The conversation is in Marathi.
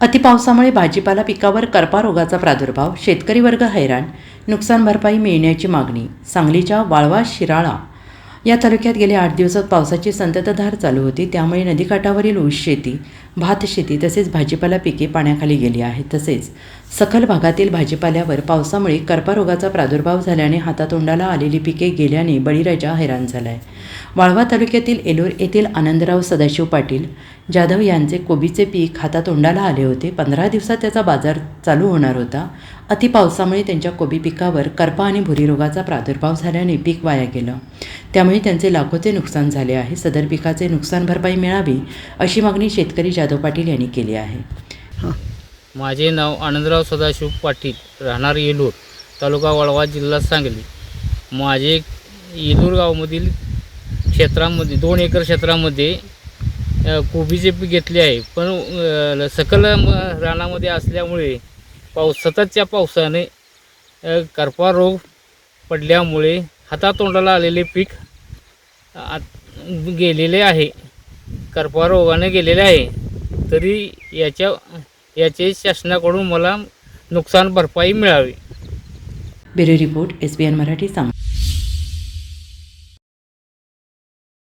अतिपावसामुळे भाजीपाला पिकावर करपा रोगाचा प्रादुर्भाव शेतकरी वर्ग हैराण नुकसान भरपाई मिळण्याची मागणी सांगलीच्या वाळवा शिराळा या तालुक्यात गेल्या आठ दिवसात पावसाची संततधार चालू होती. त्यामुळे नदीकाठावरील ऊस शेती भात शेती तसेच भाजीपाला पिके पाण्याखाली गेली आहेत. तसेच सखल भागातील भाजीपाल्यावर पावसामुळे करपारोगाचा प्रादुर्भाव झाल्याने हातातोंडाला आलेली पिके गेल्याने बळीराजा हैराण झाला आहे वाळवा तालुक्यातील एलोर येथील आनंदराव सदाशिव पाटील जाधव यांचे कोबीचे पीक हातातोंडाला आले होते. पंधरा दिवसात त्याचा बाजार चालू होणार होता. अति पावसामुळे त्यांच्या कोबी पिकावर करपा आणि भुरीरोगाचा प्रादुर्भाव झाल्याने पीक वाया गेलं. त्यामुळे त्यांचे लाखोचे नुकसान झाले आहे. सदर पिकाचे नुकसान भरपाई मिळावी अशी मागणी शेतकरी जाधव पाटील यांनी केली आहे. माझे नाव आनंदराव सदाशिव पाटील राहणार येलूर तालुका वाळवा जिल्हा सांगली. माझे येलूर गावामधील क्षेत्रामध्ये दोन एकर क्षेत्रामध्ये कोबीचे पीक घेतले आहे. पण सकल रानामध्ये असल्यामुळे पाऊस सततच्या पावसाने करपा रोग पडल्यामुळे हातातोंडाला आलेले पीक आत- गेलेले आहे. करपा रोगाने गेलेले आहे. तरी याच्या याचे शासनाकडून मला नुकसान भरपाई मिळावी. Bureau report S B N Marathi सांग